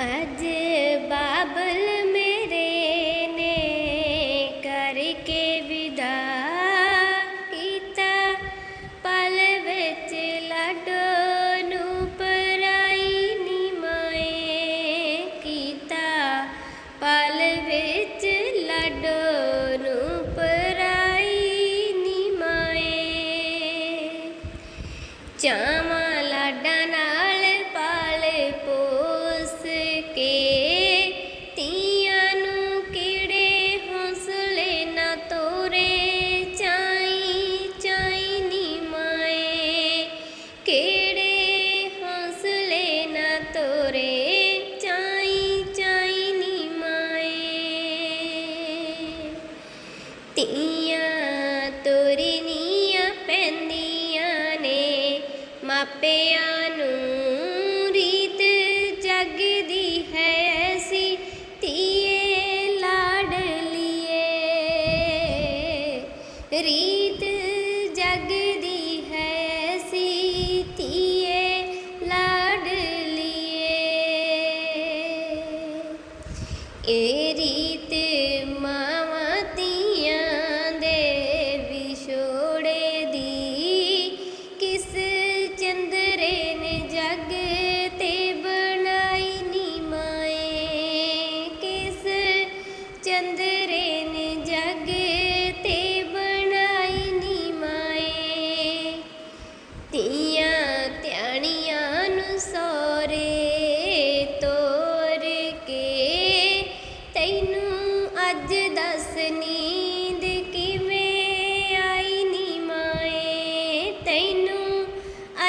ਅੱਜ ਬਾਬਲ ਮੇਰੇ ਨੇ ਕਰਕੇ ਵਿਦਾ ਕੀਤਾ ਪਲ ਵਿੱਚ ਲਾਡੋ ਨੂੰ ਪਰਾਈ ਨੀ ਮਾਏ ਕੀਤਾ ਪਲ ਵਿੱਚ ਲਾਡੋ ਨੂੰ ਪਰਾਈ ਨੀ ਮਾਏ ਚਾਵਾਂ ਤੋਰੇ ਚਾਈ ਚਾਈ ਨੀ ਮਾਏ। ਤੀਆਂ ਤੋਰੀ ਪੈਂਦੀਆਂ ਨੇ, ਮਾਪਿਆਂ ਨੂੰ ਰੀਤ ਜਗਦੀ ਹੈ ਐਸੀ ਧੀਏ ਲਾਡਲੀਏ ਰੀਤ ਜਗ ਇਹ ਰੀਤ ਮਾਵਾਂ ਧੀਆਂ ਦੇ ਵਿਛੋੜੇ ਦੀ, ਕਿਸ ਚੰਦਰੇ ਨੇ ਜੱਗ ਤੇ ਬਣਾਈ ਨੀ ਮਾਏ ਕਿਸ ਚੰਦਰੇ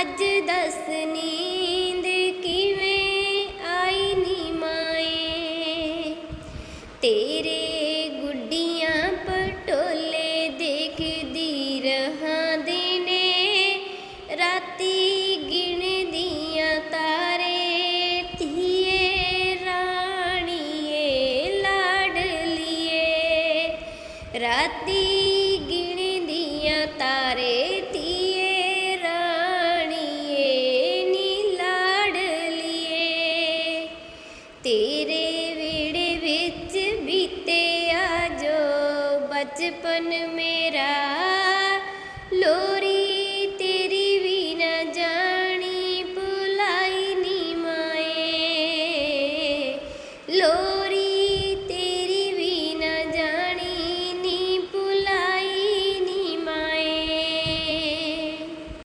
ਅੱਜ ਦੱਸ ਨੀਂਦ ਕਿਵੇਂ ਆਈ ਨੀ ਮਾਏ? ਤੇਰੇ ਗੁੱਡੀਆਂ ਪਟੋਲੇ ਦੇਖਦੀ ਰਹਾ ਦਿਨੇ ਰਾਤੀ ਗਿਣਦੀਆਂ ਤਾਰੇ, ਧੀਏ ਰਾਤੀ ਗਿਣਦੀਆਂ ਤਾਰੇ ਬਚਪਨ ਮੇਰਾ ਲੋਰੀ ਤੇਰੀ ਵੀ ਨਾ ਜਾਣੀ ਭੁਲਾਈ ਨੀ ਮਾਏ। ਲੋ